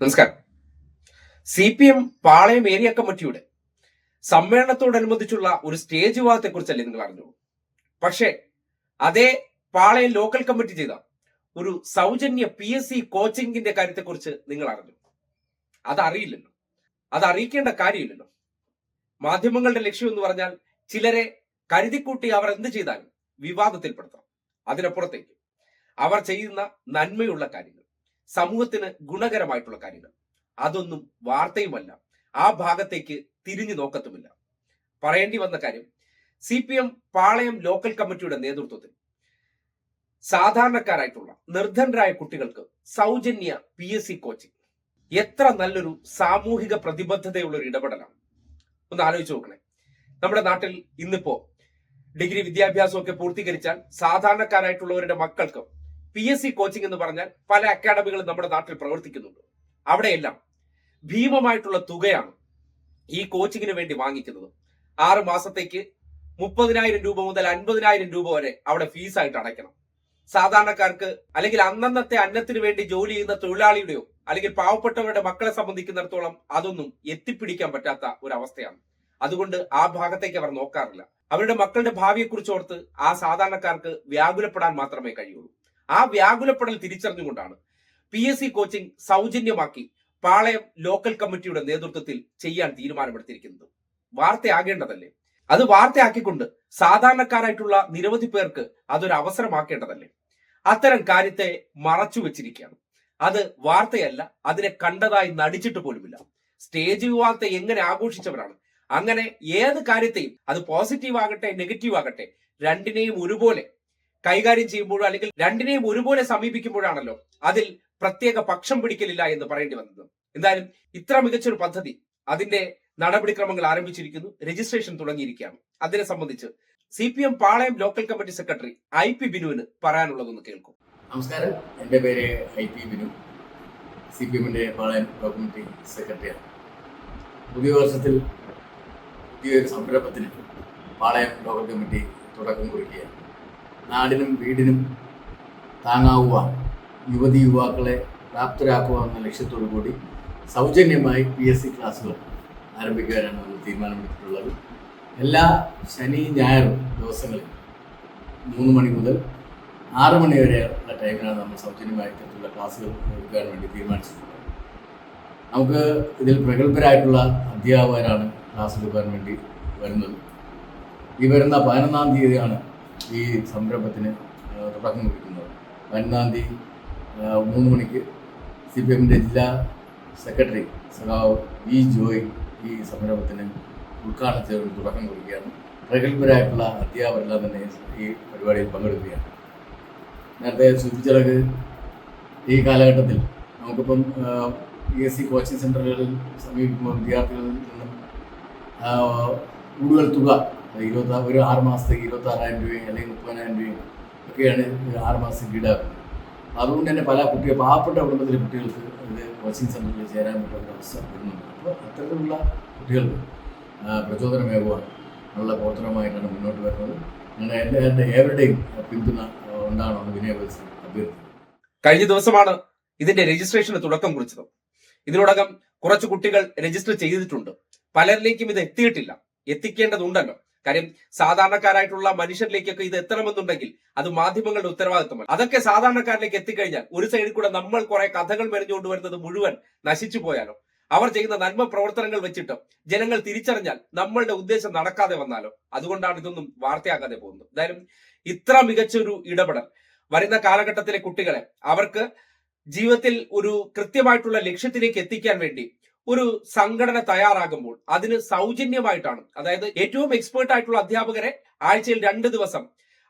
നമസ്കാരം. C P M Palayam area കമ്മിറ്റിയുടെ സമ്മേളനത്തോടനുബന്ധിച്ചുള്ള ഒരു സ്റ്റേജ് വിവാദത്തെ കുറിച്ചല്ലേ നിങ്ങൾ അറിഞ്ഞോളൂ പക്ഷേ അതേ പാളയം ലോക്കൽ കമ്മിറ്റി ചെയ്ത ഒരു സൗജന്യ പി എസ് സി കോച്ചിങ്ങിന്റെ കാര്യത്തെക്കുറിച്ച് നിങ്ങൾ അറിഞ്ഞു. അതറിയില്ലല്ലോ. അത് അറിയിക്കേണ്ട കാര്യമില്ലല്ലോ. മാധ്യമങ്ങളുടെ ലക്ഷ്യം എന്ന് പറഞ്ഞാൽ ചിലരെ കരുതിക്കൂട്ടി അവർ എന്ത് ചെയ്താലും വിവാദത്തിൽപ്പെടുത്താം അതിനപ്പുറത്തേക്ക്. അവർ ചെയ്യുന്ന നന്മയുള്ള കാര്യങ്ങൾ. സമൂഹത്തിന് ഗുണകരമായിട്ടുള്ള കാര്യങ്ങൾ. അതൊന്നും വാർത്തയുമല്ല. ആ ഭാഗത്തേക്ക് തിരിഞ്ഞു നോക്കത്തുമില്ല. പറയേണ്ടി വന്ന കാര്യം C P M Palayam local കമ്മിറ്റിയുടെ നേതൃത്വത്തിൽ സാധാരണക്കാരായിട്ടുള്ള നിർധനരായ കുട്ടികൾക്ക് സൗജന്യ പി എസ് സി കോച്ചിങ്. എത്ര നല്ലൊരു സാമൂഹിക പ്രതിബദ്ധതയുള്ള ഒരു ഇടപെടലാണ്. ഒന്ന് ആലോചിച്ച് നോക്കണേ. നമ്മുടെ നാട്ടിൽ ഇന്നിപ്പോ ഡിഗ്രി വിദ്യാഭ്യാസമൊക്കെ പൂർത്തീകരിച്ചാൽ സാധാരണക്കാരായിട്ടുള്ളവരുടെ മക്കൾക്ക് പി എസ് സി കോച്ചിങ് എന്ന് പറഞ്ഞാൽ പല അക്കാഡമികളും നമ്മുടെ നാട്ടിൽ പ്രവർത്തിക്കുന്നുണ്ട്. അവിടെയെല്ലാം ഭീമമായിട്ടുള്ള തുകയാണ് ഈ കോച്ചിങ്ങിന് വേണ്ടി വാങ്ങിക്കുന്നത്. ആറ് മാസത്തേക്ക് മുപ്പതിനായിരം രൂപ മുതൽ അൻപതിനായിരം രൂപ വരെ അവിടെ ഫീസായിട്ട് അടയ്ക്കണം. സാധാരണക്കാർക്ക് അല്ലെങ്കിൽ അന്നന്നത്തെ അന്നത്തിന് വേണ്ടി ജോലി ചെയ്യുന്ന തൊഴിലാളിയുടെയോ അല്ലെങ്കിൽ പാവപ്പെട്ടവരുടെ മക്കളെ സംബന്ധിക്കുന്നിടത്തോളം അതൊന്നും എത്തിപ്പിടിക്കാൻ പറ്റാത്ത ഒരു അവസ്ഥയാണ് അതുകൊണ്ട് ആ ഭാഗത്തേക്ക് അവർ നോക്കാറില്ല. അവരുടെ മക്കളുടെ ഭാവിയെക്കുറിച്ച് ഓർത്ത് ആ സാധാരണക്കാർക്ക് വ്യാകുലപ്പെടാൻ മാത്രമേ കഴിയുള്ളൂ. ആ വ്യാകുലപ്പെടൽ തിരിച്ചറിഞ്ഞുകൊണ്ടാണ് പി എസ് സി കോച്ചിങ് സൗജന്യമാക്കി പാളയം ലോക്കൽ കമ്മിറ്റിയുടെ നേതൃത്വത്തിൽ ചെയ്യാൻ തീരുമാനമെടുത്തിരിക്കുന്നത്. വാർത്തയാകേണ്ടതല്ലേ? അത് വാർത്തയാക്കിക്കൊണ്ട് സാധാരണക്കാരായിട്ടുള്ള നിരവധി പേർക്ക് അതൊരു അവസരമാക്കേണ്ടതല്ലേ? അത്തരം കാര്യത്തെ മറച്ചു വെച്ചിരിക്കുകയാണ്. അത് വാർത്തയല്ല അതിനെ കണ്ടതായി നടിച്ചിട്ട് പോലുമില്ല. സ്റ്റേജ് വിവാഹത്തെ എങ്ങനെ ആഘോഷിച്ചവരാണ്? അങ്ങനെ ഏത് കാര്യത്തെയും അത് പോസിറ്റീവ് ആകട്ടെ നെഗറ്റീവ് ആകട്ടെ രണ്ടിനെയും ഒരുപോലെ കൈകാര്യം ചെയ്യുമ്പോഴോ അല്ലെങ്കിൽ രണ്ടിനെയും ഒരുപോലെ സമീപിക്കുമ്പോഴാണല്ലോ അതിൽ പ്രത്യേക പക്ഷം പിടിക്കലില്ല എന്ന് പറയേണ്ടി വന്നത്. എന്തായാലും ഇത്ര മികച്ചൊരു പദ്ധതി അതിന്റെ നടപടിക്രമങ്ങൾ ആരംഭിച്ചിരിക്കുന്നു. രജിസ്ട്രേഷൻ തുടങ്ങിയിരിക്കുകയാണ്. അതിനെ സംബന്ധിച്ച് C P M Palayam local committee secretary I P ബിനുവിന് പറയാനുള്ളതൊന്ന് കേൾക്കും. നമസ്കാരം. എന്റെ പേര് I P Binu. C P എമ്മിന്റെ പാളയം ലോക്കൽ കമ്മിറ്റി സെക്രട്ടറിയാണ്. പുതിയ വർഷത്തിൽ പുതിയൊരു സംരംഭത്തിന് പാളയം ലോക്കൽ കമ്മിറ്റി തുടക്കം കുറിക്കുകയാണ്. നാടിനും വീടിനും താങ്ങാവുക യുവതി യുവാക്കളെ പ്രാപ്തരാക്കുക എന്ന ലക്ഷ്യത്തോടു കൂടി സൗജന്യമായി പി എസ് സി ക്ലാസ്സുകൾ ആരംഭിക്കുവാനാണ് നമ്മൾ തീരുമാനമെടുത്തിട്ടുള്ളത്. എല്ലാ ശനി ഞായറും ദിവസങ്ങളിൽ മൂന്ന് മണി മുതൽ ആറ് മണി വരെയുള്ള ടൈമിലാണ് നമ്മൾ സൗജന്യമായി ഇത്തരത്തിലുള്ള ക്ലാസ്സുകൾ എടുക്കാൻ വേണ്ടി തീരുമാനിച്ചിട്ടുള്ളത്. നമുക്ക് ഇതിൽ പ്രഗത്ഭരായിട്ടുള്ള അധ്യാപകരാണ് ക്ലാസ് എടുക്കാൻ വേണ്ടി വരുന്നത്. ഈ വരുന്ന പതിനൊന്നാം തീയതിയാണ് ഈ സംരംഭത്തിന് തുടക്കം കുറിക്കുന്നത്. പതിനൊന്നാം തീയതി മൂന്ന് മണിക്ക് സി പി എമ്മിന്റെ ജില്ലാ സെക്രട്ടറി സഖാവ് വി ജോയ് ഈ സംരംഭത്തിന് ഉദ്ഘാടനം ചെയ്ത് തുടക്കം കുറിക്കുകയാണ്. പ്രഗത്ഭരായിട്ടുള്ള അധ്യാപകരെല്ലാം തന്നെ ഈ പരിപാടിയിൽ പങ്കെടുക്കുകയാണ്. നേരത്തെ സൂചിപ്പിച്ചതൊക്കെ ഈ കാലഘട്ടത്തിൽ നമുക്കിപ്പം പി എസ് സി കോച്ചിങ് സെന്ററുകളിൽ സമീപിക്കുമ്പോൾ വിദ്യാർത്ഥികളിൽ നിന്നും കൂടുതൽ തുക ഇരുപത്തി ഒരു ആറ് മാസത്തേക്ക് ഇരുപത്തി ആറായിരം രൂപയും അല്ലെങ്കിൽ മുപ്പതിനായിരം രൂപയും ഒക്കെയാണ് ആറ് മാസത്തേക്ക് ഈടാക്കുന്നത്. അതുകൊണ്ട് തന്നെ പല കുട്ടികൾ പാവപ്പെട്ട കുടുംബത്തിലെ കുട്ടികൾക്ക് ഇത് കോച്ചിങ് സെന്ററിൽ ചേരാൻ പറ്റുന്ന അവസ്ഥ വരുന്നുണ്ട്. അപ്പോൾ അത്തരത്തിലുള്ള കുട്ടികൾക്ക് പ്രചോദനമേകുവാൻ ഉള്ള പ്രവർത്തനമായിട്ടാണ് മുന്നോട്ട് വരുന്നത്. അങ്ങനെ എന്റെ എന്റെ ഏവരുടെയും പിന്തുണ ഉണ്ടാകണമെന്ന് വിനയപരിച്ച് അഭ്യർത്ഥിക്കുന്നു. കഴിഞ്ഞ ദിവസമാണ് ഇതിന്റെ രജിസ്ട്രേഷന് തുടക്കം കുറിച്ചത്. ഇതിനോടകം കുറച്ച് കുട്ടികൾ രജിസ്റ്റർ ചെയ്തിട്ടുണ്ട്. പലരിലേക്കും ഇത് എത്തിയിട്ടില്ല. എത്തിക്കേണ്ടതുണ്ടല്ലോ. കാര്യം സാധാരണക്കാരായിട്ടുള്ള മനുഷ്യരിലേക്കൊക്കെ ഇത് എത്തണമെന്നുണ്ടെങ്കിൽ അത് മാധ്യമങ്ങളുടെ ഉത്തരവാദിത്തമാണ് അതൊക്കെ സാധാരണക്കാരിലേക്ക് എത്തിക്കഴിഞ്ഞാൽ ഒരു സൈഡിൽ കൂടെ നമ്മൾ കുറെ കഥകൾ മെരിഞ്ഞുകൊണ്ട് വരുന്നത് മുഴുവൻ നശിച്ചു പോയാലോ? അവർ ചെയ്യുന്ന നന്മ പ്രവർത്തനങ്ങൾ വെച്ചിട്ട് ജനങ്ങൾ തിരിച്ചറിഞ്ഞാൽ നമ്മളുടെ ഉദ്ദേശം നടക്കാതെ വന്നാലോ? അതുകൊണ്ടാണ് ഇതൊന്നും വാർത്തയാക്കാതെ പോകുന്നത്. എന്തായാലും ഇത്ര മികച്ചൊരു ഇടപെടൽ വരുന്ന കാലഘട്ടത്തിലെ കുട്ടികളെ അവർക്ക് ജീവിതത്തിൽ ഒരു കൃത്യമായിട്ടുള്ള ലക്ഷ്യത്തിലേക്ക് എത്തിക്കാൻ വേണ്ടി ഒരു സംഘടന തയ്യാറാകുമ്പോൾ അതിന് സൗജന്യമായിട്ടാണ് അതായത് ഏറ്റവും എക്സ്പേർട്ട് ആയിട്ടുള്ള അധ്യാപകരെ ആഴ്ചയിൽ രണ്ട് ദിവസം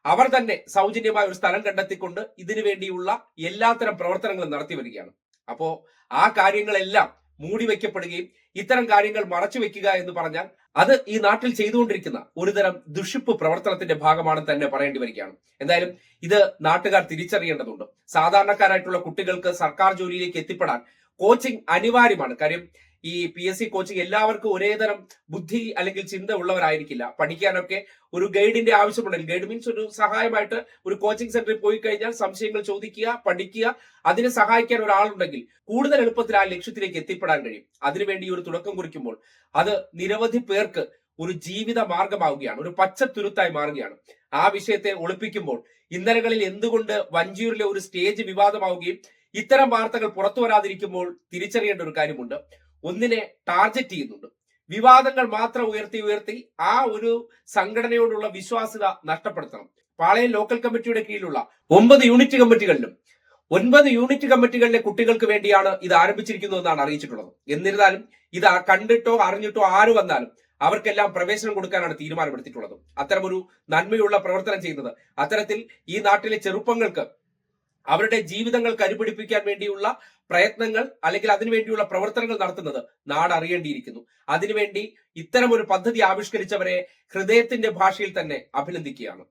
അവർ തന്നെ സൗജന്യമായ ഒരു സ്ഥലം കണ്ടെത്തിക്കൊണ്ട് ഇതിനു വേണ്ടിയുള്ള എല്ലാത്തരം പ്രവർത്തനങ്ങളും നടത്തി വരികയാണ്. അപ്പോ ആ കാര്യങ്ങളെല്ലാം മൂടി വയ്ക്കപ്പെടുകയും ഇത്തരം കാര്യങ്ങൾ മറച്ചു വെക്കുക എന്ന് പറഞ്ഞാൽ അത് ഈ നാട്ടിൽ ചെയ്തുകൊണ്ടിരിക്കുന്ന ഒരുതരം ദുഷിപ്പ് പ്രവർത്തനത്തിന്റെ ഭാഗമാണ് തന്നെ പറയേണ്ടി വരികയാണ്. എന്തായാലും ഇത് നാട്ടുകാർ തിരിച്ചറിയേണ്ടതുണ്ട്. സാധാരണക്കാരായിട്ടുള്ള കുട്ടികൾക്ക് സർക്കാർ ജോലിയിലേക്ക് എത്തിപ്പെടാൻ കോച്ചിങ് അനിവാര്യമാണ്. കാര്യം ഈ പി എസ് സി കോച്ചിങ് എല്ലാവർക്കും ഒരേ തരം ബുദ്ധി അല്ലെങ്കിൽ ചിന്ത ഉള്ളവരായിരിക്കില്ല. പഠിക്കാനൊക്കെ ഒരു ഗൈഡിന്റെ ആവശ്യമുണ്ടെങ്കിൽ ഗൈഡ് മീൻസ് ഒരു സഹായമായിട്ട് ഒരു കോച്ചിങ് സെന്ററിൽ പോയി കഴിഞ്ഞാൽ സംശയങ്ങൾ ചോദിക്കുക പഠിക്കുക അതിനെ സഹായിക്കാൻ ഒരാളുണ്ടെങ്കിൽ കൂടുതൽ എളുപ്പത്തിൽ ആ ലക്ഷ്യത്തിലേക്ക് എത്തിപ്പെടാൻ കഴിയും. അതിനുവേണ്ടി ഒരു തുടക്കം കുറിക്കുമ്പോൾ അത് നിരവധി പേർക്ക് ഒരു ജീവിത മാർഗമാവുകയാണ് ഒരു പച്ച തുരുത്തായി മാറുകയാണ്. ആ വിഷയത്തെ ഒളിപ്പിക്കുമ്പോൾ ഇന്നലകളിൽ എന്തുകൊണ്ട് വഞ്ചിയൂരിലെ ഒരു സ്റ്റേജ് വിവാദമാവുകയും ഇത്തരം വാർത്തകൾ പുറത്തു വരാതിരിക്കുമ്പോൾ തിരിച്ചറിയേണ്ട ഒരു കാര്യമുണ്ട്. ഒന്നിനെ ടാർഗറ്റ് ചെയ്യുന്നുണ്ട്. വിവാദങ്ങൾ മാത്രം ഉയർത്തി ഉയർത്തി ആ ഒരു സംഘടനയോടുള്ള വിശ്വാസ്യത നഷ്ടപ്പെടുത്തണം. പാളയം ലോക്കൽ കമ്മിറ്റിയുടെ കീഴിലുള്ള ഒമ്പത് യൂണിറ്റ് കമ്മിറ്റികളിലും ഒൻപത് യൂണിറ്റ് കമ്മിറ്റികളിലെ കുട്ടികൾക്ക് വേണ്ടിയാണ് ഇത് ആരംഭിച്ചിരിക്കുന്നതെന്നാണ് അറിയിച്ചിട്ടുള്ളത്. എന്നിരുന്നാലും ഇത് കണ്ടിട്ടോ അറിഞ്ഞിട്ടോ ആര് വന്നാലും അവർക്കെല്ലാം പ്രവേശനം കൊടുക്കാനാണ് തീരുമാനമെടുത്തിട്ടുള്ളത്. അത്തരമൊരു നന്മയുള്ള പ്രവർത്തനം ചെയ്യുന്നത്. അത്തരത്തിൽ ഈ നാട്ടിലെ ചെറുപ്പങ്ങൾക്ക് അവരുടെ ജീവിതങ്ങൾ കരുപിടിപ്പിക്കാൻ വേണ്ടിയുള്ള പ്രയത്നങ്ങൾ അല്ലെങ്കിൽ അതിനുവേണ്ടിയുള്ള പ്രവർത്തനങ്ങൾ നടത്തുന്നത് നാട് അറിയേണ്ടിയിരിക്കുന്നു അതിനുവേണ്ടി ഇത്തരം ഒരു പദ്ധതി ആവിഷ്കരിച്ചവരെ ഹൃദയത്തിന്റെ ഭാഷയിൽ തന്നെ അഭിനന്ദിക്കുകയാണ്.